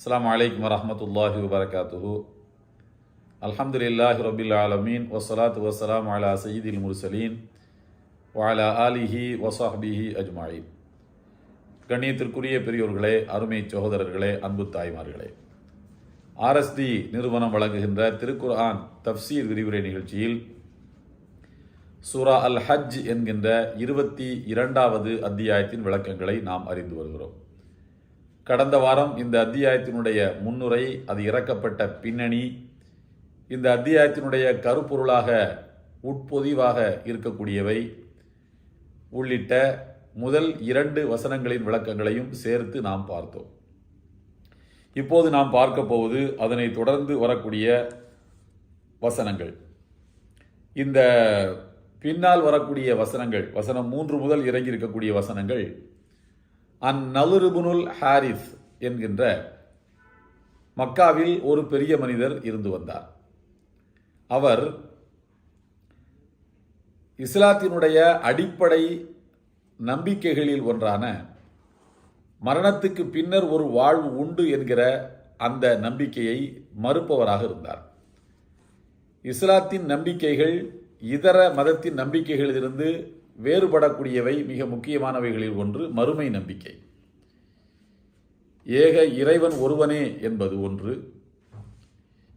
அஸ்ஸலாமு அலைக்கும் வரஹ்மத்துல்லாஹி வபரகாத்துஹு அல்ஹம்துலில்லாஹி ரபில் ஆலமீன் வசலாத்து வசலாம் அலா சயீதில் முர்சலீன் வாலா ஆலிஹி வஸஹ்பிஹி அஜ்மாயின் கண்ணியத்திற்குரிய பெரியோர்களே அருமை சகோதரர்களே அன்பு தாய்மார்களே. ஆர்எஸ்டி நிறுவனம் வழங்குகின்ற திருக்குர்ஆன் தஃப்சீர் விரிவுரை நிகழ்ச்சியில் சூரா அல் ஹஜ் என்கின்ற இருபத்தி இரண்டாவது அத்தியாயத்தின் விளக்கங்களை நாம் அறிந்து வருகிறோம். கடந்த வாரம் இந்த அத்தியாயத்தினுடைய முன்னுரை அது இறக்கப்பட்ட பின்னணி. இந்த அத்தியாயத்தினுடைய கருப்பொருளாக உட்பொதிவாக இருக்கக்கூடியவை. உள்ளிட்ட முதல் இரண்டு வசனங்களின் விளக்கங்களையும் சேர்த்து நாம் பார்த்தோம். இப்போது நாம் பார்க்க போவது அதனை தொடர்ந்து வரக்கூடிய வசனங்கள். இந்த பின்னால் வரக்கூடிய வசனங்கள் வசனம் மூன்று முதல் இறங்கி இருக்கக்கூடிய வசனங்கள் அந்நலுருபுனுல் ஹாரிஸ் என்கின்ற மக்காவில் ஒரு பெரிய மனிதர் இருந்து வந்தார். அவர் இஸ்லாத்தினுடைய அடிப்படை நம்பிக்கைகளில் ஒன்றான மரணத்துக்கு பின்னர் ஒரு வாழ்வு உண்டு என்கிற அந்த நம்பிக்கையை மறுப்பவராக இருந்தார். இஸ்லாத்தின் நம்பிக்கைகள் இதர மதத்தின் நம்பிக்கைகளிலிருந்து வேறுபடக்கூடியவை மிக முக்கியமானவைகளில் ஒன்று மறுமை நம்பிக்கை. ஏக இறைவன் ஒருவனே என்பது ஒன்று.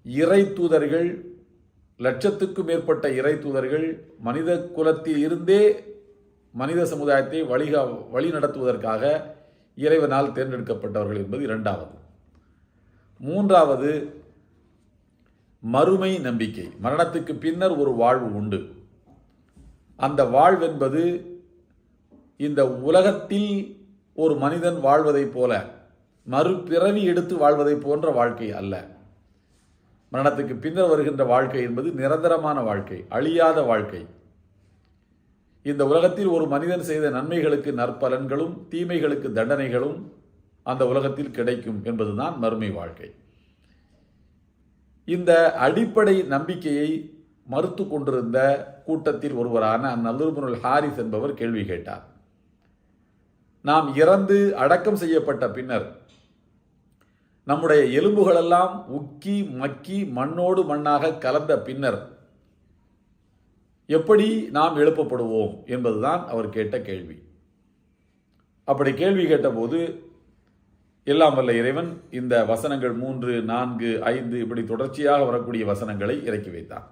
இறை தூதர்கள் லட்சத்துக்கும் மேற்பட்ட இறை தூதர்கள் மனித குலத்தில் இருந்தே மனித சமுதாயத்தை வழிகா வழி நடத்துவதற்காக இறைவனால் தேர்ந்தெடுக்கப்பட்டவர்கள் என்பது இரண்டாவது. மூன்றாவது மறுமை நம்பிக்கை. மரணத்துக்கு பின்னர் ஒரு வாழ்வு உண்டு. அந்த வாழ்வென்பது இந்த உலகத்தில் ஒரு மனிதன் வாழ்வதைப் போல மறுபிறவி எடுத்து வாழ்வதைப் போன்ற வாழ்க்கை அல்ல. மரணத்துக்கு பின்னர் வருகின்ற வாழ்க்கை என்பது நிரந்தரமான வாழ்க்கை அழியாத வாழ்க்கை. இந்த உலகத்தில் ஒரு மனிதன் செய்த நன்மைகளுக்கு நற்பலன்களும் தீமைகளுக்கு தண்டனைகளும் அந்த உலகத்தில் கிடைக்கும் என்பதுதான் மறுமை வாழ்க்கை. இந்த அடிப்படை நம்பிக்கையை மறுத்து கொண்டிருந்த கூட்டத்தில் ஒருவரான அந்நல்லுருபுனுல் ஹாரிஸ் என்பவர் கேள்வி கேட்டார். நாம் இறந்து அடக்கம் செய்யப்பட்ட பின்னர் நம்முடைய எலும்புகளெல்லாம் உக்கி மக்கி மண்ணோடு மண்ணாக கலந்த பின்னர் எப்படி நாம் எழுப்பப்படுவோம் என்பதுதான் அவர் கேட்ட கேள்வி. அப்படி கேள்வி கேட்டபோது எல்லாம் வல்ல இறைவன் இந்த வசனங்கள் மூன்று நான்கு ஐந்து இப்படி தொடர்ச்சியாக வரக்கூடிய வசனங்களை இறக்கி வைத்தான்.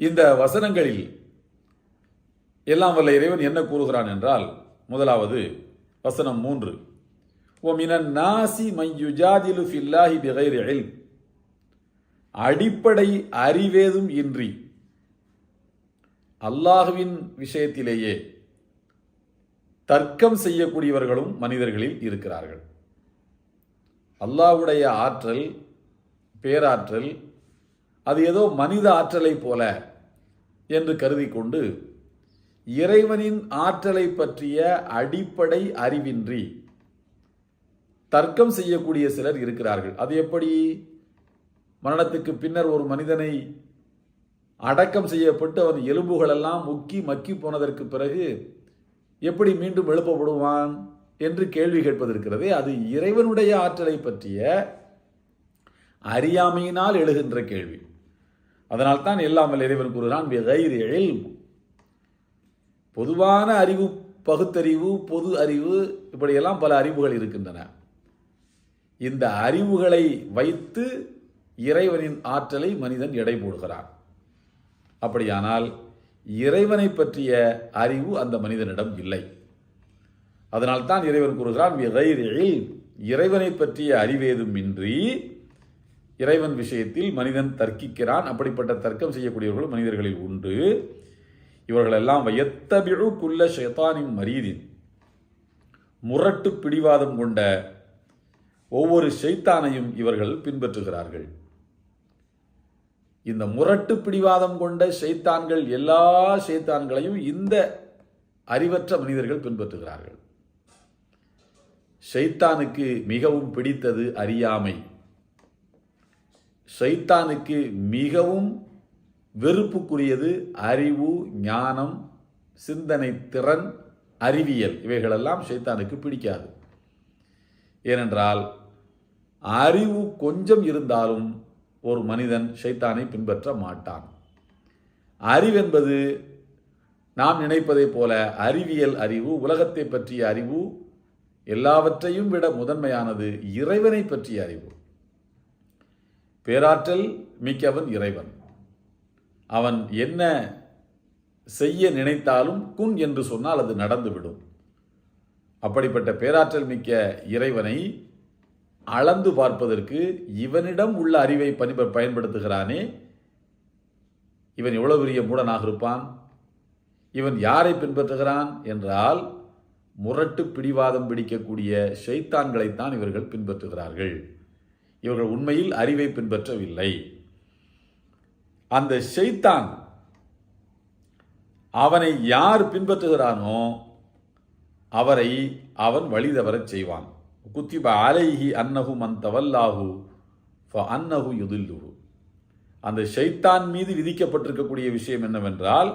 இந்த வசனங்களில் எல்லாம் வல்ல இறைவன் என்ன கூறுகிறான் என்றால் முதலாவது வசனம் மூன்று. ஒமினன் நாசி மையுஜாதிலு ஃபில்லாஹி பிகைர் அடிப்படை அறிவேதும் இன்றி அல்லாஹுவின் விஷயத்திலேயே தர்க்கம் செய்யக்கூடியவர்களும் மனிதர்களில் இருக்கிறார்கள். அல்லாஹ்வுடைய ஆற்றல் பேராற்றல் அது ஏதோ மனித ஆற்றலை போல என்று கருதி கொண்டு இறைவனின் ஆற்றலை பற்றிய அடிப்படை அறிவின்றி தர்க்கம் செய்யக்கூடிய சிலர் இருக்கிறார்கள். அது எப்படி? மரணத்துக்கு பின்னர் ஒரு மனிதனை அடக்கம் செய்யப்பட்டு அவன் எலும்புகளெல்லாம் முக்கி மக்கி போனதற்கு பிறகு எப்படி மீண்டும் எழுப்பப்படுவான் என்று கேள்வி கேட்பதற்கிறது அது இறைவனுடைய ஆற்றலை பற்றிய அறியாமையினால் எழுகின்ற கேள்வி. அதனால்தான் எல்லாமல் இறைவன் கூறுகிறான் எழில் பொதுவான அறிவு பகுத்தறிவு பொது அறிவு இப்படியெல்லாம் பல அறிவுகள் இருக்கின்றன. இந்த அறிவுகளை வைத்து இறைவனின் ஆற்றலை மனிதன் எடை போடுகிறான். அப்படியானால் இறைவனை பற்றிய அறிவு அந்த மனிதனிடம் இல்லை. அதனால்தான் இறைவன் கூறுகிறான் இறைவனை பற்றிய அறிவேதும் இன்றி இறைவன் விஷயத்தில் மனிதன் தர்க்கிக்கிறான். அப்படிப்பட்ட தர்க்கம் செய்யக்கூடியவர்கள் மனிதர்களில் உண்டு. இவர்களெல்லாம் எத்தபிழு குல்ல ஷேத்தானின் மரீதின். முரட்டு பிடிவாதம் கொண்ட ஒவ்வொரு ஷைத்தானையும் இவர்கள் பின்பற்றுகிறார்கள். இந்த முரட்டு பிடிவாதம் கொண்ட ஷைத்தான்கள் எல்லா ஷைத்தான்களையும் இந்த அறிவற்ற மனிதர்கள் பின்பற்றுகிறார்கள். ஷைத்தானுக்கு மிகவும் பிடித்தது அறியாமை. ஷைத்தானுக்கு மிகவும் வெறுப்புக்குரியது அறிவு ஞானம் சிந்தனை திறன் அறிவியல். இவைகளெல்லாம் ஷைத்தானுக்கு பிடிக்காது. ஏனென்றால் அறிவு கொஞ்சம் இருந்தாலும் ஒரு மனிதன் ஷைத்தானை பின்பற்ற மாட்டான். அறிவென்பது நாம் நினைப்பதைப் போல அறிவியல் அறிவு உலகத்தை பற்றிய அறிவு எல்லாவற்றையும் விட முதன்மையானது இறைவனை பற்றிய அறிவு. பேராற்றல் மிக்கவன் இறைவன். அவன் என்ன செய்ய நினைத்தாலும் குன் என்று சொன்னால் அது நடந்துவிடும். அப்படிப்பட்ட பேராற்றல் மிக்க இறைவனை அளந்து பார்ப்பதற்கு இவனிடம் உள்ள அறிவை பணி பயன்படுத்துகிறானே. இவன் எவ்வளவு பெரிய மூடனாக இருப்பான்? இவன் யாரை பின்பற்றுகிறான் என்றால் முரட்டு பிடிவாதம் பிடிக்கக்கூடிய ஷைத்தான்களைத்தான் இவர்கள் பின்பற்றுகிறார்கள். இவர்கள் உண்மையில் அறிவை பின்பற்றவில்லை. அந்த ஷெய்தான் அவனை யார் பின்பற்றுகிறானோ அவரை அவன் வழி தவறச் செய்வான். குத்திப அலைஹி அன்னஹு மந்தவல்லாஹு ஃப அன்னஹு யுதில்லுஹு. அந்த ஷைத்தான் மீது விதிக்கப்பட்டிருக்கக்கூடிய விஷயம் என்னவென்றால்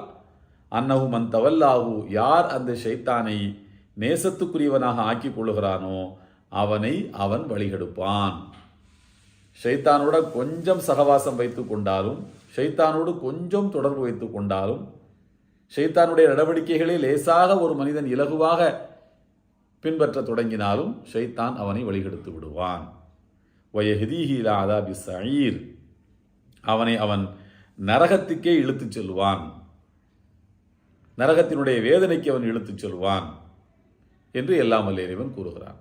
அன்னஹு மந்தவல்லாஹு யார் அந்த ஷைத்தானை நேசத்துக்குரியவனாக ஆக்கிக் கொள்ளுகிறானோ அவனை அவன் வழிகெடுப்பான். ஷைத்தானோட கொஞ்சம் சகவாசம் வைத்து கொண்டாலும் ஷைத்தானோடு கொஞ்சம் தொடர்பு வைத்து கொண்டாலும் ஷைத்தானுடைய நடவடிக்கைகளை லேசாக ஒரு மனிதன் இலகுவாக பின்பற்ற தொடங்கினாலும் ஷைத்தான் அவனை வழிகெடுத்து விடுவான். வயஹிதீஹிலா அதாபி சயீர் அவனை அவன் நரகத்துக்கே இழுத்துச் செல்வான் நரகத்தினுடைய வேதனைக்கு அவன் இழுத்துச் செல்வான் என்று எல்லாம் வல்ல இறைவன் கூறுகிறான்.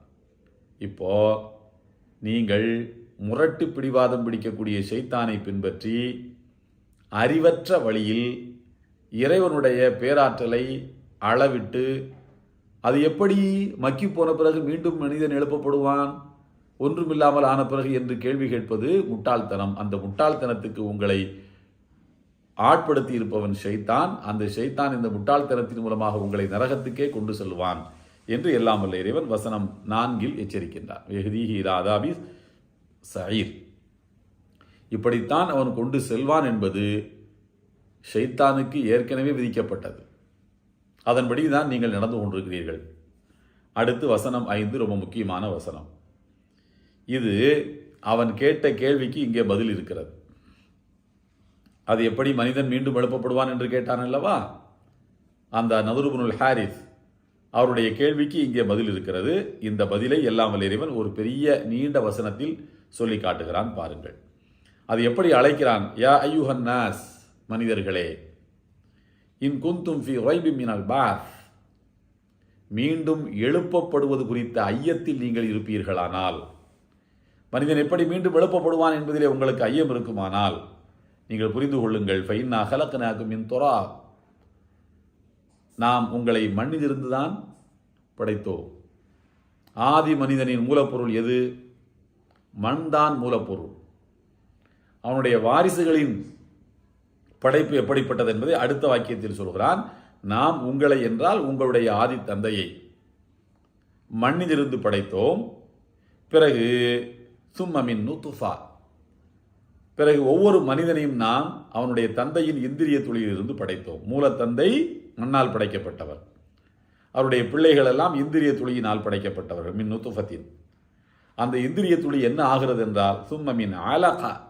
இப்போ நீங்கள் முரட்டு பிடிவாதம் பிடிக்கக்கூடிய சைத்தானை பின்பற்றி அறிவற்ற வழியில் இறைவனுடைய பேராற்றலை அளவிட்டு அது எப்படி மக்கி போன பிறகு மீண்டும் மனிதன் எழுப்பப்படுவான்? ஒன்றுமில்லாமல் ஆன பிறகு என்று கேள்வி கேட்பது முட்டாள்தனம். அந்த முட்டாள்தனத்துக்கு உங்களை ஆட்படுத்தி இருப்பவன் ஷைத்தான் அந்த ஷைத்தான் இந்த முட்டாள்தனத்தின் மூலமாக உங்களை நரகத்துக்கே கொண்டு செல்வான் என்று எல்லாம் வல்ல இறைவன் வசனம் நான்கில் எச்சரிக்கின்றான். வெஹதீஹி ராதாபி சயீர் இப்படித்தான் அவன் கொண்டு செல்வான் என்பது ஷைத்தானுக்கு ஏற்கனவே விதிக்கப்பட்டது. அதன்படி தான் நீங்கள் நடந்து கொண்டிருக்கிறீர்கள். அடுத்து வசனம் ஐந்து ரொம்ப முக்கியமான வசனம். இது அவன் கேட்ட கேள்விக்கு இங்கே பதில் இருக்கிறது. அது எப்படி மனிதன் மீண்டும் எழுப்பப்படுவான் என்று கேட்டான் அல்லவா? அந்த நதுருபுனுல் ஹாரிஸ் அவருடைய கேள்விக்கு இங்கே பதில் இருக்கிறது. இந்த பதிலை எல்லாம் வல்ல இறைவன் ஒரு பெரிய நீண்ட வசனத்தில் சொல்லி காட்டுகிறான் பாருங்கள். அது எப்படி அழைக்கிறான்? யா ஐயூஹன் நாஸ் மனிதர்களே இன் குந்தும் ஃபி ரைபி மினல் பாத் மீண்டும் எழுப்பப்படுவது குறித்த ஐயத்தில் நீங்கள் இருப்பீர்களானால் மனிதன் எப்படி மீண்டும் எழுப்பப்படுவான் என்பதிலே உங்களுக்கு ஐயம் இருக்குமானால் நீங்கள் புரிந்து கொள்ளுங்கள். ஃபைன்னா ஹலக்கனாக்கும் மின் தொரா நாம் உங்களை மண்ணிலிருந்துதான் படைத்தோம். ஆதி மனிதனின் மூலப்பொருள் எது? மண்தான் மூலப்பொருள். அவனுடைய வாரிசுகளின் படைப்பு எப்படிப்பட்டது என்பதை அடுத்த வாக்கியத்தில் சொல்கிறான். நாம் உங்களை என்றால் உங்களுடைய ஆதி தந்தையை. மண்ணிலிருந்து படைத்தோம். பிறகு சும்மமின் நுத்துஃபா. பிறகு ஒவ்வொரு மனிதனையும் நாம் அவனுடைய தந்தையின் இந்திரிய துளியிலிருந்து படைத்தோம். மூலத்தந்தை மண்ணால் படைக்கப்பட்டவர். அவருடைய பிள்ளைகள் எல்லாம் இந்திரிய துளியினால் படைக்கப்பட்டவர்கள் மின் நுத்துஃபத்தின். அந்த இந்திரிய துளி என்ன ஆகிறது என்றால் சும்மமின் அலகா.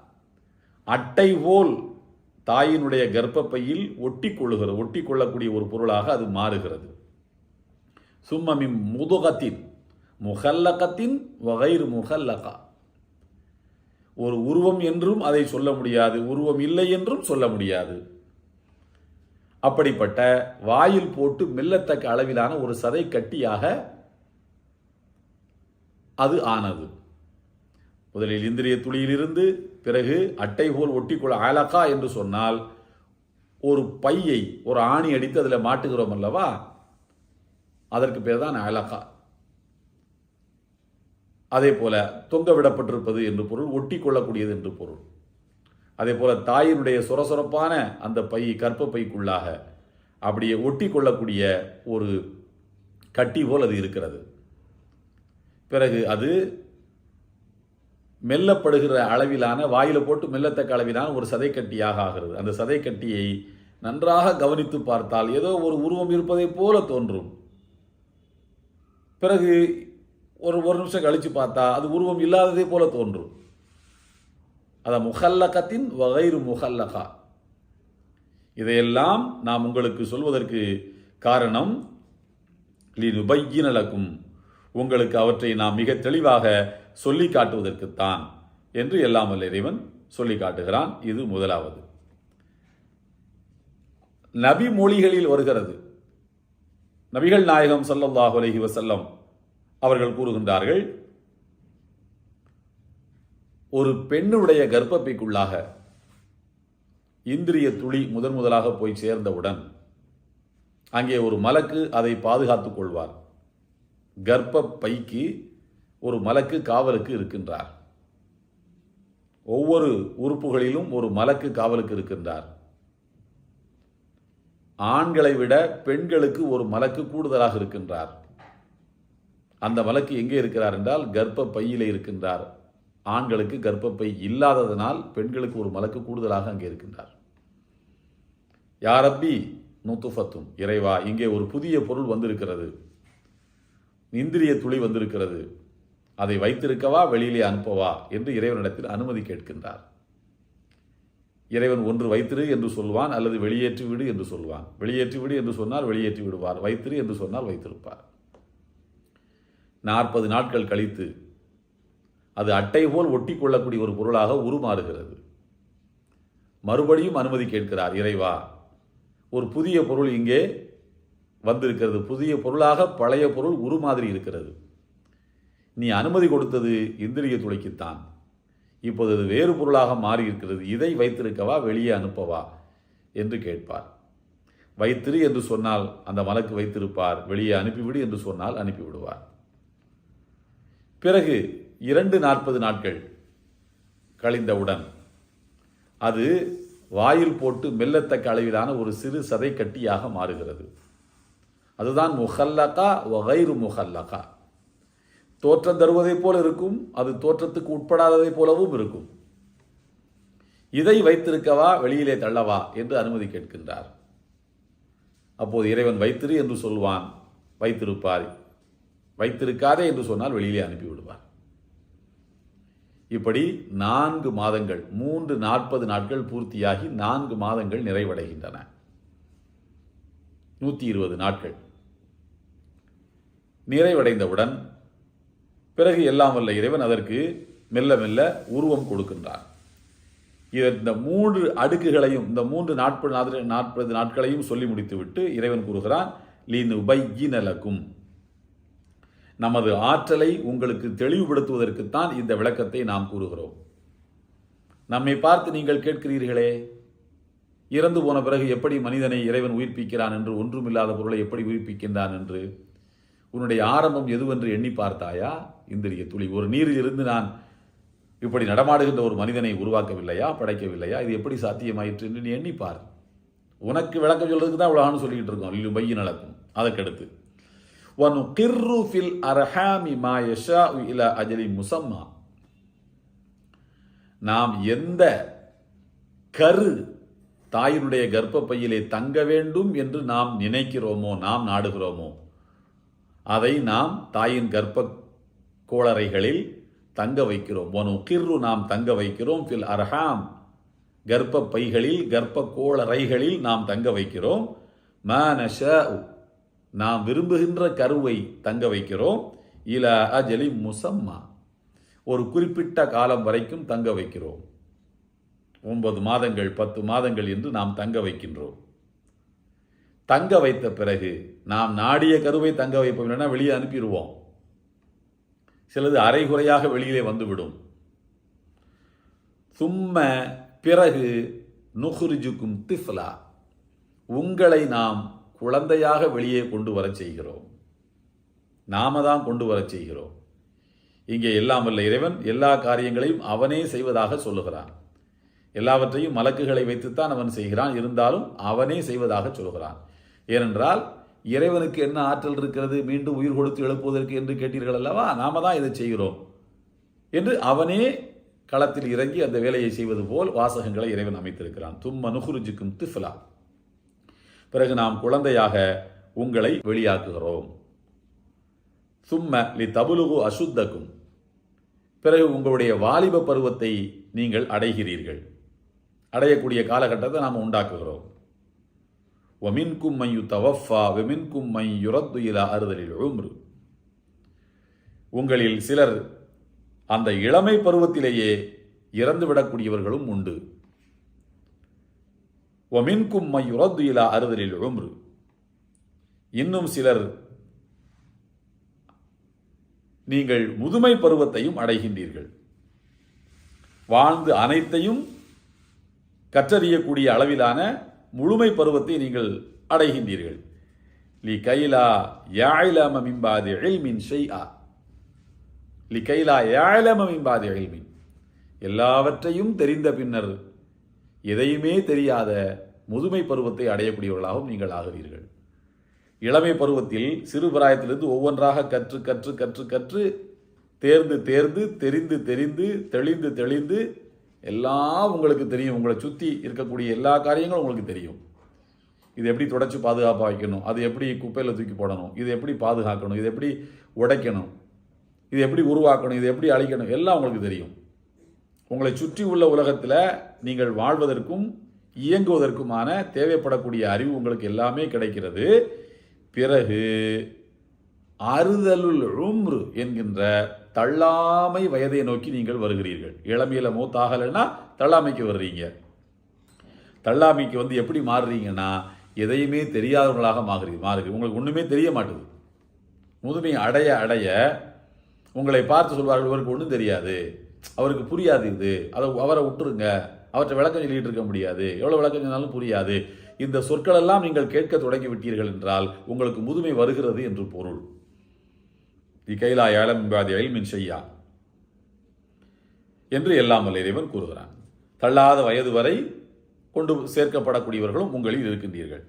அட்டை போல் தாயினுடைய கர்ப்பப்பையில் ஒட்டி கொள்ளுகிறது ஒட்டி கொள்ளக்கூடிய ஒரு பொருளாக அது மாறுகிறது. சும்மமின் முதுகத்தின் முகல்லகத்தின் வகைர் முகல்லகா. ஒரு உருவம் என்றும் அதை சொல்ல முடியாது உருவம் இல்லை என்றும் சொல்ல முடியாது. அப்படிப்பட்ட வாயில் போட்டு மெல்லத்தக்க அளவிலான ஒரு சதை கட்டியாக அது ஆனது. முதலில் இந்திரிய துளியிலிருந்து பிறகு அட்டை போல் ஒட்டிக்கொள்ள அலகா என்று சொன்னால் ஒரு பையை ஒரு ஆணி அடித்து அதில் மாட்டுகிறோம் அல்லவா? அதற்கு பேர் தான் அலகா அதே போல தொங்க விடப்பட்டிருப்பது என்று பொருள் ஒட்டி கொள்ளக்கூடியது என்று பொருள். அதே போல தாயினுடைய சொரசொரப்பான அந்த பை கற்ப பைக்குள்ளாக அப்படியே ஒட்டி கொள்ளக்கூடிய ஒரு கட்டி போல் அது இருக்கிறது. பிறகு அது மெல்லப்படுகிற அளவிலான வாயில் போட்டு மெல்லத்தக்க அளவிலான ஒரு சதைக்கட்டியாக ஆகிறது. அந்த சதைக்கட்டியை நன்றாக கவனித்து பார்த்தால் ஏதோ ஒரு உருவம் இருப்பதைப் போல தோன்றும். பிறகு ஒரு ஒரு நிமிஷம் கழித்து பார்த்தா அது உருவம் இல்லாததே போல தோன்றும். அத முகல்லகத்தின் வகைறு முகல்லகா. இதையெல்லாம் நாம் உங்களுக்கு சொல்வதற்கு காரணம் லினுபையினலக்கும் உங்களுக்கு அவற்றை நாம் மிக தெளிவாக சொல்லி காட்டுவதற்குத்தான் என்று எல்லாம் வல்ல இறைவன் சொல்லி காட்டுகிறான். இது முதலாவது. நபி மொழிகளில் வருகிறது. நபிகள் நாயகம் ஸல்லல்லாஹு அலஹி வசல்லம் அவர்கள் கூறுகின்றார்கள் ஒரு பெண்ணுடைய கர்ப்பப்பைக்குள்ளாக இந்திரிய துளி முதன் முதலாக போய் சேர்ந்தவுடன் அங்கே ஒரு மலக்கு அதை பாதுகாத்துக் கொள்வார். கர்ப்ப பைக்கு ஒரு மலக்கு காவலுக்கு இருக்கின்றார். ஒவ்வொரு உறுப்புகளிலும் ஒரு மலக்கு காவலுக்கு இருக்கின்றார். ஆண்களை விட பெண்களுக்கு ஒரு மலக்கு கூடுதலாக இருக்கின்றார். அந்த மலக்கு எங்கே இருக்கிறார் என்றால் கர்ப்ப பையிலே இருக்கின்றார். ஆண்களுக்கு கர்ப்பப்பை இல்லாததனால் பெண்களுக்கு ஒரு மலக்கு கூடுதலாக அங்கே இருக்கின்றார். யாரப்பி? நுத்துஃபத்தும். இறைவா இங்கே ஒரு புதிய பொருள் வந்திருக்கிறது. இந்திரிய துளி வந்திருக்கிறது. அதை வைத்திருக்கவா வெளியிலே அனுப்பவா என்று இறைவனிடத்தில் அனுமதி கேட்கின்றார். இறைவன் ஒன்று வைத்திரு என்று சொல்வான் அல்லது வெளியேற்றி விடு என்று சொல்வான். வெளியேற்றி விடு என்று சொன்னால் வெளியேற்றி விடுவார். வைத்திரு என்று சொன்னால் வைத்திருப்பார். நாற்பது நாட்கள் கழித்து அது அட்டை போல் ஒட்டி கொள்ளக்கூடிய ஒரு பொருளாக உருமாறுகிறது. மறுபடியும் அனுமதி கேட்கிறார் இறைவா ஒரு புதிய பொருள் இங்கே வந்திருக்கிறது. புதிய பொருளாக பழைய பொருள் உருமாதிரி இருக்கிறது. நீ அனுமதி கொடுத்தது இந்திரிய துளைக்குத்தான் இப்போது அது வேறு பொருளாக மாறி இருக்கிறது இதை வைத்திருக்கவா வெளியே அனுப்பவா என்று கேட்பார். வைத்திரு என்று சொன்னால் அந்த மலக்கு வைத்திருப்பார். வெளியே அனுப்பிவிடு என்று சொன்னால் அனுப்பிவிடுவார். பிறகு இரண்டு நாற்பது நாட்கள் கழிந்தவுடன் அது வாயில் போட்டு மெல்லத்தக்க அளவிலான ஒரு சிறு சதை கட்டியாக மாறுகிறது. அதுதான் முஹல்லகா வகைரு முஹல்லகா. தோற்றம் தருவதைப் போல இருக்கும் அது தோற்றத்துக்கு உட்படாததைப் போலவும் இருக்கும். இதை வைத்திருக்கவா வெளியிலே தள்ளவா என்று அனுமதி கேட்கின்றார். அப்போது இறைவன் வைத்திரு என்று சொல்வான் வைத்திருப்பார் வைத்திருக்காதே என்று சொன்னால் வெளியிலே அனுப்பிவிடுவார். இப்படி நான்கு மாதங்கள் மூன்று நாற்பது நாட்கள் பூர்த்தியாகி நான்கு மாதங்கள் நிறைவடைகின்றன. நூற்றி இருபது நாட்கள். நிறைவடைந்தவுடன் பிறகு எல்லாம் வல்ல இறைவன் அதற்கு மெல்ல மெல்ல உருவம் கொடுக்கின்றான். இந்த மூன்று அடுக்குகளையும் இந்த மூன்று நாற்பது நாட்கள் நாற்பது நாட்களையும் சொல்லி முடித்துவிட்டு இறைவன் கூறுகிறான் லீனு பையினலக்கும் நமது ஆற்றலை உங்களுக்கு தெளிவுபடுத்துவதற்குத்தான் இந்த விளக்கத்தை நாம் கூறுகிறோம். நம்மை பார்த்து நீங்கள் கேட்கிறீர்களே இறந்து போன பிறகு எப்படி மனிதனை இறைவன் உயிர்ப்பிக்கிறான் என்று ஒன்றுமில்லாத பொருளை எப்படி உயிர்ப்பிக்கின்றான் என்று? உன்னுடைய ஆரம்பம் எதுவென்று எண்ணி பார்த்தாயா? இந்திரிய துளி. ஒரு நீரில் இருந்து நான் இப்படி நடமாடுகின்ற ஒரு மனிதனை உருவாக்கவில்லையா? படைக்கவில்லையா? இது எப்படி சாத்தியமாயிற்று என்று நீ எண்ணிப்பார் உனக்கு விளக்கம் சொல்றதுக்கு தான் இவ்வளோன்னு சொல்லிக்கிட்டு இருக்கோம். இல்லை பையன் நடக்கும் அதற்கடுத்து ஒன் கிர்ரு ஃபில் அரஹாமி மா யஷா இல அஜலி முசம்மா. நாம் எந்த கரு தாயினுடைய கர்ப்பப்பையிலே தங்க வேண்டும் என்று நாம் நினைக்கிறோமோ நாம் நாடுகிறோமோ அதை நாம் தாயின் கர்ப்ப கோளறைகளில் தங்க வைக்கிறோம். ஒனு கிர்ரு நாம் தங்க வைக்கிறோம். ஃபில் அர்ஹாம் கர்ப்ப பைகளில் கர்ப்ப கோளறைகளில் நாம் தங்க வைக்கிறோம். ம நஷ நாம் விரும்புகின்ற கருவை தங்க வைக்கிறோம். இல அஜலி முசம்மா ஒரு குறிப்பிட்ட காலம் வரைக்கும் தங்க வைக்கிறோம். ஒன்பது மாதங்கள் பத்து மாதங்கள் என்று நாம் தங்க வைக்கின்றோம். தங்க வைத்த பிறகு நாம் நாடிய கருவை தங்க வைப்போம். இல்லைன்னா வெளியே அனுப்பிடுவோம். சிலது அரைகுறையாக வெளியிலே வந்துவிடும். சும்ம பிறகு நுகுரிஜுக்கும் திஃப்லா. உங்களை நாம் குழந்தையாக வெளியே கொண்டு வரச் செய்கிறோம். நாம தான் கொண்டு வரச் செய்கிறோம். இங்கே எல்லாம் வல்ல இறைவன் எல்லா காரியங்களையும் அவனே செய்வதாக சொல்லுகிறான். எல்லாவற்றையும் மலக்குகளை வைத்துத்தான் அவன் செய்கிறான். இருந்தாலும் அவனே செய்வதாக சொல்கிறான் ஏனென்றால் இறைவனுக்கு என்ன ஆற்றல் இருக்கிறது? மீண்டும் உயிர் கொடுத்து எழுப்புவதற்கு என்று கேட்டீர்கள் அல்லவா? நாம தான் இதை செய்கிறோம். என்று அவனே களத்தில் இறங்கி அந்த வேலையை செய்வது போல் வாசகங்களை இறைவன் அமைத்திருக்கிறான். தும்ம நுகுருஜிக்கும் திஃப்லா. பிறகு நாம் குழந்தையாக உங்களை வெளியாக்குகிறோம். சும்ம லி தபுலுகு அசுத்தக்கும். பிறகு உங்களுடைய வாலிப பருவத்தை நீங்கள் அடைகிறீர்கள். அடையக்கூடிய காலகட்டத்தை நாம் உண்டாக்குகிறோம். ஒமின்கும் மையு தவஃபா வெமின்கும் மை யுரத்து இலா அறுதலில் உம்ரு உங்களில் சிலர் அந்த இளமை பருவத்திலேயே இறந்து விடக்கூடியவர்களும் உண்டு. ஒமின்கும் மை யுரத்து இலா அறுதலில் உம்ரு இன்னும் சிலர் நீங்கள் முதுமை பருவத்தையும் அடைகின்றீர்கள். வாழ்ந்து அனைத்தையும் கற்றறியக்கூடிய அளவிலான முழுமை பருவத்தை நீங்கள் அடைகின்றீர்கள். லி கைலா யாயிலாம மிம்பாது எழில்மின் ஆ லி கைலா யாயிலாம மிம்பாது எழில்மின் எல்லாவற்றையும் தெரிந்த பின்னர் எதையுமே தெரியாத முதுமை பருவத்தை அடையக்கூடியவர்களாகவும் நீங்கள் ஆகிறீர்கள் இளமை பருவத்தில் சிறு பிராயத்திலிருந்து ஒவ்வொன்றாக கற்று கற்று கற்று கற்று தேர்ந்து தேர்ந்து தெரிந்து தெரிந்து தெளிந்து தெளிந்து எல்லாம் உங்களுக்கு தெரியும். உங்களை சுற்றி இருக்கக்கூடிய எல்லா காரியங்களும் உங்களுக்கு தெரியும். இது எப்படி தொடச்சி பாதுகாப்பாக வைக்கணும்? அது எப்படி குப்பையில் தூக்கி போடணும்? இது எப்படி பாதுகாக்கணும்? இது எப்படி உடைக்கணும்? இது எப்படி உருவாக்கணும்? இது எப்படி அழிக்கணும்? எல்லாம் உங்களுக்கு தெரியும். உங்களை சுற்றி உள்ள உலகத்தில் நீங்கள் வாழ்வதற்கும் இயங்குவதற்குமான தேவைப்படக்கூடிய அறிவு உங்களுக்கு எல்லாமே கிடைக்கிறது. பிறகு அறுதலுள் உம்ரு என்கின்ற தள்ளாமை வயதை நோக்கி நீங்கள் வருகிறீர்கள். இளமையில மூத்தாகலைன்னா தள்ளாமைக்கு வர்றீங்க. தள்ளாமைக்கு வந்து எப்படி மாறுறீங்கன்னா எதையுமே தெரியாதவங்களாக மாறுது மாறுது உங்களுக்கு ஒன்றுமே தெரிய மாட்டுது. முதுமை அடைய அடைய உங்களை பார்த்து சொல்வார்கள் இவருக்கு ஒன்றும் தெரியாது. அவருக்கு புரியாது இது. அதை அவரை விட்டுருங்க. அவற்றை விளக்கம் சொல்லிட்டு இருக்க முடியாது. எவ்வளோ விளக்கம் சொன்னாலும் புரியாது. இந்த சொற்களெல்லாம் நீங்கள் கேட்க தொடங்கி விட்டீர்கள் என்றால் உங்களுக்கு முதுமை வருகிறது என்று பொருள். தி கைலா ஏலம் மின் செய்யா என்று எல்லாம் வல்ல இறைவன் கூறுகிறான். தள்ளாத வயது வரை கொண்டு சேர்க்கப்படக்கூடியவர்களும் உங்களில் இருக்கின்றீர்கள்.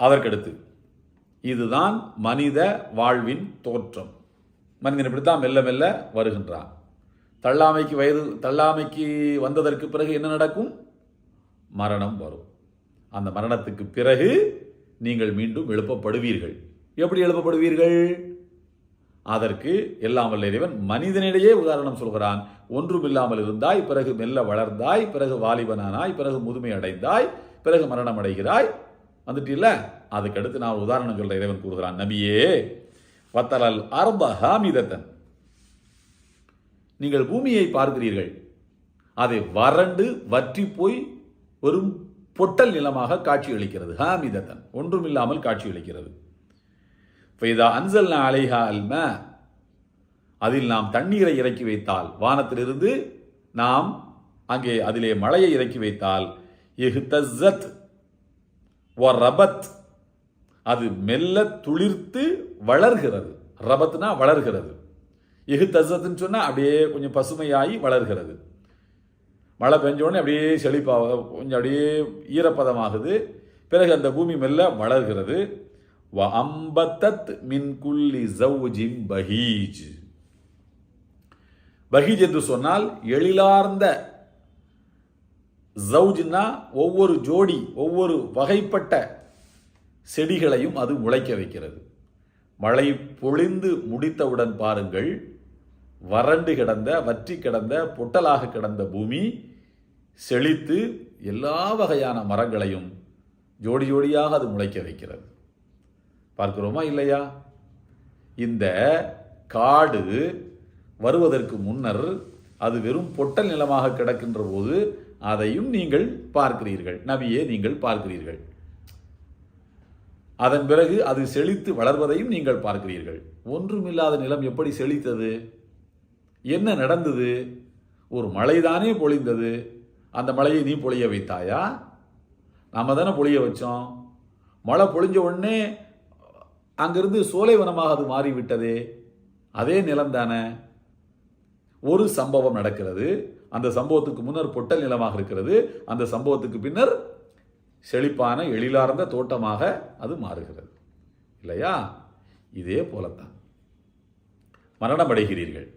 அதற்கடுத்து இதுதான் மனித வாழ்வின் தோற்றம். மனிதன் இப்படித்தான் மெல்ல மெல்ல வருகின்றான். தள்ளாமைக்கு வயது தள்ளாமைக்கு வந்ததற்கு பிறகு என்ன நடக்கும்? மரணம் வரும். அந்த மரணத்துக்கு பிறகு நீங்கள் மீண்டும் எழுப்பப்படுவீர்கள். எப்படி எழுப்பப்படுவீர்கள்? அதற்கு எல்லாம் வல்ல இறைவன் மனிதனிடையே உதாரணம் சொல்கிறான். ஒன்றுமில்லாமல் இருந்தாய் பிறகு மெல்ல வளர்ந்தாய் பிறகு வாலிபனானாய் பிறகு முதுமை அடைந்தாய் பிறகு மரணம் அடைகிறாய். வந்துட்டில்ல அதுக்கடுத்து நான் உதாரணம் சொல்ற இறைவன் கூறுகிறான். நபியே வத்தலல் அர்ப ஹாமிதத்தன். நீங்கள் பூமியை பார்க்கிறீர்கள். அதை வறண்டு வற்றி போய் வெறும் பொட்டல் நிலமாக காட்சியளிக்கிறது. ஹாமிதத்தன். ஒன்றுமில்லாமல் காட்சியளிக்கிறது. ஃபைதா அன்சல்னா அலைஹா அல்ம அதில் நாம் தண்ணீரை இறக்கி வைத்தால் வானத்திலிருந்து நாம் அங்கே அதிலே மழையை இறக்கி வைத்தால் இஹ்தஸத் வ ரபத் அது மெல்ல துளிர்த்து வளர்கிறது. ரபத்னா வளர்கிறது. இஹ்தஸத்னு சொன்னால் அப்படியே கொஞ்சம் பசுமையாகி வளர்கிறது. மழை பெஞ்சோடனே அப்படியே செழிப்பாக கொஞ்சம் அப்படியே ஈரப்பதமாகுது. பிறகு அந்த பூமி மெல்ல வளர்கிறது. வ அம்பத்தத் மின் குல்லி ஜவுஜின் பஹீஜ் பஹீஜ் என்று சொன்னால் எழிலார்ந்த ஜவுஜ்னா ஒவ்வொரு ஜோடி ஒவ்வொரு வகைப்பட்ட செடிகளையும் அது முளைக்க வைக்கிறது. மழை பொழிந்து முடித்தவுடன் பாருங்கள் வறண்டு கிடந்த வற்றி கிடந்த பொட்டலாக கிடந்த பூமி செழித்து எல்லா வகையான மரங்களையும் ஜோடி ஜோடியாக அது முளைக்க வைக்கிறது. பார்க்கிறோமா இல்லையா? இந்த காடு வருவதற்கு முன்னர் அது வெறும் பொட்டல் நிலமாக கிடக்கின்ற போது அதையும் நீங்கள் பார்க்கிறீர்கள். நபியே நீங்கள் பார்க்கிறீர்கள். அதன் பிறகு அது செழித்து வளர்வதையும் நீங்கள் பார்க்கிறீர்கள். ஒன்றுமில்லாத நிலம் எப்படி செழித்தது? என்ன நடந்தது? ஒரு மழைதானே பொழிந்தது. அந்த மழையை நீ பொழிய வைத்தாயா? நாம தானே பொழிய வச்சோம். மழை பொழிஞ்ச உடனே அங்கிருந்து சோலைவனமாக அது மாறிவிட்டதே. அதே நிலம்தானே ஒரு சம்பவம் நடக்கிறது. அந்த சம்பவத்துக்கு முன்னர் பொட்டல் நிலமாக இருக்கிறது. அந்த சம்பவத்துக்கு பின்னர் செழிப்பான எழிலார்ந்த தோட்டமாக அது மாறுகிறது. இல்லையா? இதே போலத்தான். மரணம் அடைகிறீர்கள்.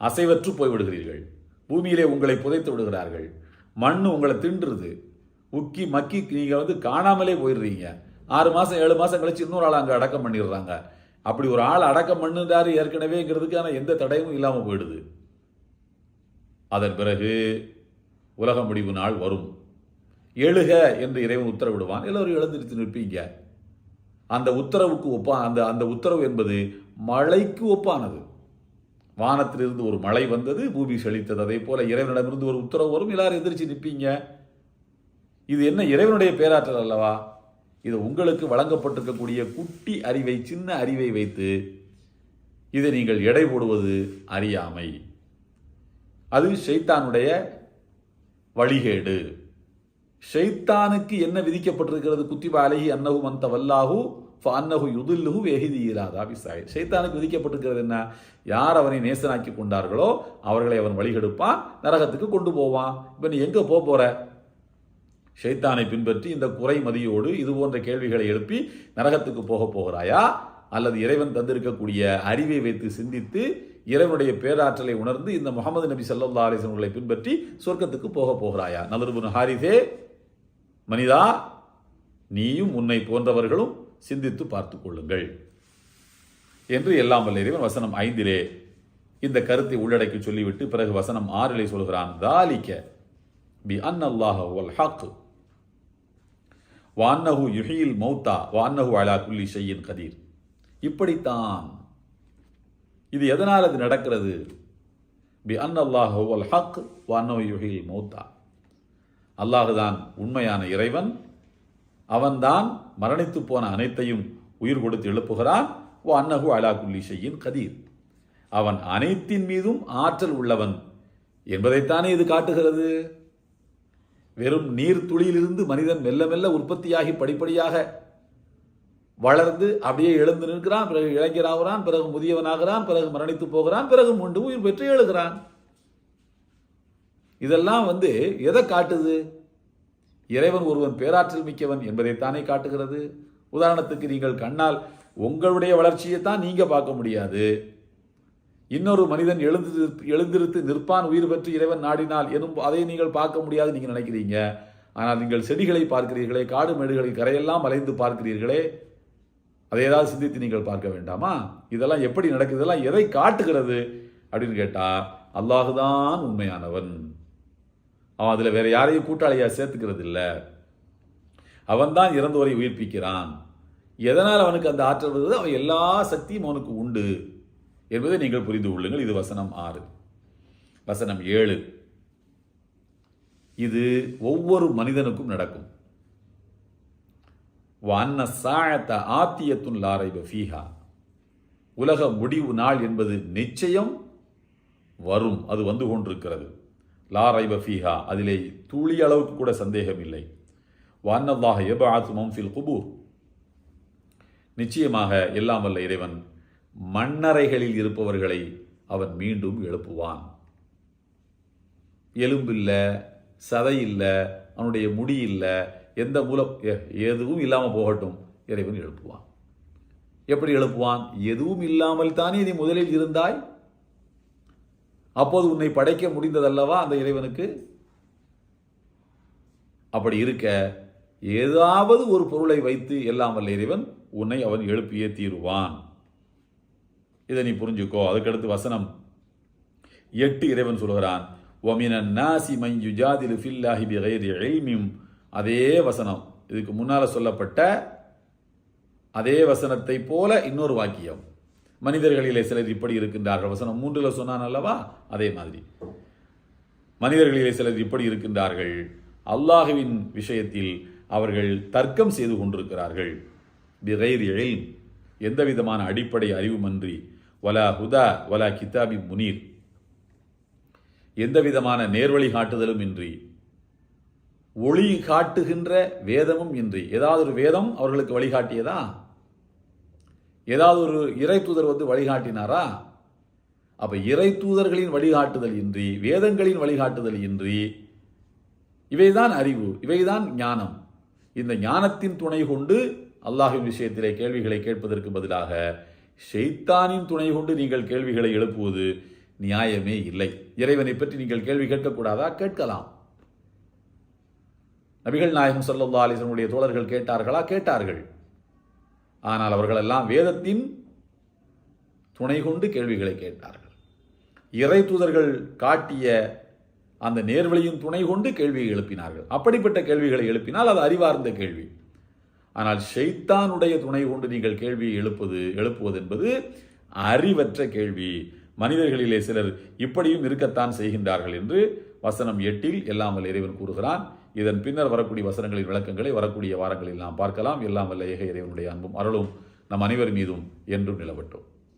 அசைவற்று போய்விடுகிறீர்கள் பூமியிலே உங்களை புதைத்து விடுகிறார்கள். மண் உங்களை தின்றுது. உக்கி மக்கி நீங்கள் வந்து காணாமலே போயிடுறீங்க. ஆறு மாதம் ஏழு மாதம் கழிச்சு இன்னொரு ஆள் அங்கே அடக்கம் பண்ணிடுறாங்க. அப்படி ஒரு ஆள் அடக்கம் பண்ணுறாரு ஏற்கனவேங்கிறதுக்கான எந்த தடையும் இல்லாமல் போயிடுது. அதன் பிறகு உலக முடிவு நாள் வரும். எழுக என்று இறைவன் உத்தரவிடுவான். எல்லோரும் எழுந்திருத்து நிற்பீங்க. அந்த உத்தரவுக்கு ஒப்பா அந்த அந்த உத்தரவு என்பது மழைக்கு ஒப்பானது. வானத்திலிருந்து ஒரு மழை வந்தது பூமி செழித்தது. அதே போல இறைவனிடமிருந்து ஒரு உத்தரவு வரும். எல்லாரும் எதிர்த்து நிற்பீங்க. இது என்ன இறைவனுடைய பேராற்றல் அல்லவா? இது உங்களுக்கு வழங்கப்பட்டிருக்கக்கூடிய குட்டி அறிவை சின்ன அறிவை வைத்து இதை நீங்கள் எடை போடுவது அறியாமை. அது ஷைத்தானுடைய வழிகேடு. ஷைத்தானுக்கு என்ன விதிக்கப்பட்டிருக்கிறது? குத்திபா அலஹி அன்னஹு மந்த வல்லாஹு அன்னஹு யுதில்லுஹு வெஹிதி இலாதா. பிசாய் ஷைத்தானுக்கு விதிக்கப்பட்டிருக்கிறது என்ன? யார் அவனை நேசனாக்கி கொண்டார்களோ அவர்களை அவன் வழிகெடுப்பான் நரகத்துக்கு கொண்டு போவான். இப்போ நீ எங்கே போக போகிற ஷைத்தானை பின்பற்றி இந்த குறை மதியோடு இது போன்ற கேள்விகளை எழுப்பி நரகத்துக்கு போக போகிறாயா? அல்லது இறைவன் தந்திருக்கக்கூடிய அறிவை வைத்து சிந்தித்து இறைவனுடைய பேராற்றலை உணர்ந்து இந்த முகமது நபி சல்லா அலிசன்களை பின்பற்றி சொர்க்கத்துக்கு போக போகிறாயா? நலருபுன் ஹாரிதே மனிதா நீயும் உன்னை போன்றவர்களும் சிந்தித்து பார்த்து கொள்ளுங்கள். என்று எல்லாம் வல்ல இறைவன் வசனம் ஐந்திலே இந்த கருத்தை உள்ளடக்கி சொல்லிவிட்டு பிறகு வசனம் ஆறிலே சொல்கிறான் தாலிக்க பி அன் அல்லாஹ் வல் வான்னஹு யுஹியில் மௌத்தா வான்னஹு அலா குல்லி ஷையின் கதீர் இப்படித்தான் இது எதனால் அது நடக்கிறது? பி அன் அல்லாஹ் வல் ஹக் வான்னஹு யுஹியில் மௌத்தா அல்லாஹுதான் உண்மையான இறைவன். அவன்தான் மரணித்து போன அனைத்தையும் உயிர் கொடுத்து எழுப்புகிறான். ஓ அன்னகு அலா குல்லி ஷையின் கதீர் அவன் அனைத்தின் மீதும் ஆற்றல் உள்ளவன். என்பதைத்தானே இது காட்டுகிறது? வெறும் நீர்த்துளியிலிருந்து மனிதன் மெல்ல மெல்ல உற்பத்தியாகி படிப்படியாக வளர்ந்து அப்படியே எழுந்து நிற்கிறான். பிறகு இளைஞராகிறான் பிறகு முதியவனாகிறான் பிறகு மரணித்து போகிறான் பிறகு மீண்டும் உயிர் பெற்று எழுகிறான். இதெல்லாம் வந்து எதை காட்டுது? இறைவன் ஒருவன் பேராற்றல் மிக்கவன் என்பதைத்தானே காட்டுகிறது. உதாரணத்துக்கு நீங்கள் கண்ணால் உங்களுடைய வளர்ச்சியை தான் நீங்கள் பார்க்க முடியாது. இன்னொரு மனிதன் எழுந்து எழுந்திருத்து நிற்பான் உயிர் பெற்று இறைவன் நாடினால் எனும் அதை நீங்கள் பார்க்க முடியாது நீங்கள் நினைக்கிறீங்க. ஆனால் நீங்கள் செடிகளை பார்க்கிறீர்களே காடு மேடுகளை கரையெல்லாம் அலைந்து பார்க்கிறீர்களே அதை ஏதாவது சிந்தித்து நீங்கள் பார்க்க வேண்டாமா? இதெல்லாம் எப்படி நடக்குது? இதெல்லாம் எதை காட்டுகிறது? அப்படின்னு கேட்டா அல்லாஹுதான் உண்மையானவன். அவன் அதில் வேற யாரையும் கூட்டாளியாக சேர்த்துக்கிறது இல்லை அவன் தான் இறந்தவரை உயிர்ப்பிக்கிறான். எதனால் அவனுக்கு அந்த ஆற்றல் வருது அவன் எல்லா சக்தியும் அவனுக்கு உண்டு. என்பதை நீங்கள் புரிந்து கொள்ளுங்கள். இது வசனம் ஆறு. வசனம் ஏழு. இது ஒவ்வொரு மனிதனுக்கும் நடக்கும். வண்ண சாழத்த ஆத்தியத்துன் லாரை ஃபீஹா. உலக முடிவு நாள் என்பது நிச்சயம் வரும். அது வந்து கொண்டிருக்கிறது. லாரைப ஃபீஹா. அதிலே துளி அளவுக்கு கூட சந்தேகம் இல்லை எப ஆத்மம் ஃபீல் குபூர். நிச்சயமாக எல்லாம் வல்ல இறைவன் மண்ணறைகளில் இருப்பவர்களை அவன் மீண்டும் எழுப்புவான். எலும்பில்ல சதை இல்லை அவனுடைய முடி இல்லை எந்த மூலம் எ- எதுவும் இல்லாமல் போகட்டும் இறைவன் எழுப்புவான். எப்படி எழுப்புவான்? எதுவும் இல்லாமல் தானே நீ முதலில் இருந்தாய்? அப்போது உன்னை படைக்க முடிந்ததல்லவா அந்த இறைவனுக்கு? அப்படி இருக்க ஏதாவது ஒரு பொருளை வைத்து எல்லாம் வல்ல இறைவன் உன்னை அவன் எழுப்பியே தீருவான். இதை நீ புரிஞ்சுக்கோ. அதுக்கடுத்து வசனம். எட்டு இறைவன் சொல்கிறான் ஒமின நாசி மஞ்சு யுஜாதிலு ஃபில்லாஹி பிகைரி அதே வசனம். இதுக்கு முன்னால சொல்லப்பட்ட அதே வசனத்தை போல இன்னொரு வாக்கியம். மனிதர்களிலே சிலர் இப்படி இருக்கின்றார்கள். வசனம் மூன்றில் சொன்னான் அல்லவா? அதே மாதிரி. மனிதர்களிலே சிலர் இப்படி இருக்கின்றார்கள். அல்லாஹுவின் விஷயத்தில் அவர்கள் தர்க்கம் செய்து கொண்டிருக்கிறார்கள். பிகைர் இல்ம். எந்த விதமான அடிப்படை அறிவுமன்றி வலா ஹுதா வலா கிதாபி முனீர். எந்த விதமான நேர்வழி காட்டுதலும் இன்றி ஒளி காட்டுகின்ற வேதமும் இன்றி ஏதாவது ஒரு வேதம் அவர்களுக்கு வழிகாட்டியதா? ஏதாவது ஒரு இறை தூதர் வந்து வழிகாட்டினாரா? அப்போ இறை தூதர்களின் வழிகாட்டுதல் இன்றி வேதங்களின் வழிகாட்டுதல் இன்றி இவைதான் அறிவு இவைதான் ஞானம். இந்த ஞானத்தின் துணை கொண்டு அல்லாஹின் விஷயத்திலே கேள்விகளை கேட்பதற்கு பதிலாக ஷெய்தானின் துணை கொண்டு நீங்கள் கேள்விகளை எழுப்புவது நியாயமே இல்லை. இறைவனை பற்றி நீங்கள் கேள்வி கேட்கக்கூடாதா? கேட்கலாம். நபிகள் நாயகம் சல்லா அலிசனுடைய தோழர்கள் கேட்டார்களா? கேட்டார்கள். ஆனால் அவர்களெல்லாம் வேதத்தின் துணை கொண்டு கேள்விகளை கேட்டார்கள். இறை தூதர்கள் காட்டிய அந்த நேர்வழியின் துணை கொண்டு கேள்வியை எழுப்பினார்கள். அப்படிப்பட்ட கேள்விகளை எழுப்பினால் அது அறிவார்ந்த கேள்வி. ஆனால் ஷெய்தானுடைய துணை கொண்டு நீங்கள் கேள்வியை எழுப்புவது எழுப்புவது என்பது அறிவற்ற கேள்வி. மனிதர்களிலே சிலர் இப்படியும் இருக்கத்தான் செய்கின்றார்கள் என்று வசனம் எட்டில் எல்லாம் வல்ல இறைவன் கூறுகிறான். இதன் பின்னர் வரக்கூடிய வசனங்களின் விளக்கங்களை வரக்கூடிய வாரங்களில் நாம் பார்க்கலாம். எல்லாம் வல்ல ஏக இறைவனுடைய அன்பும் அருளும் நம் அனைவர் மீதும் என்றும் நிலவட்டும்.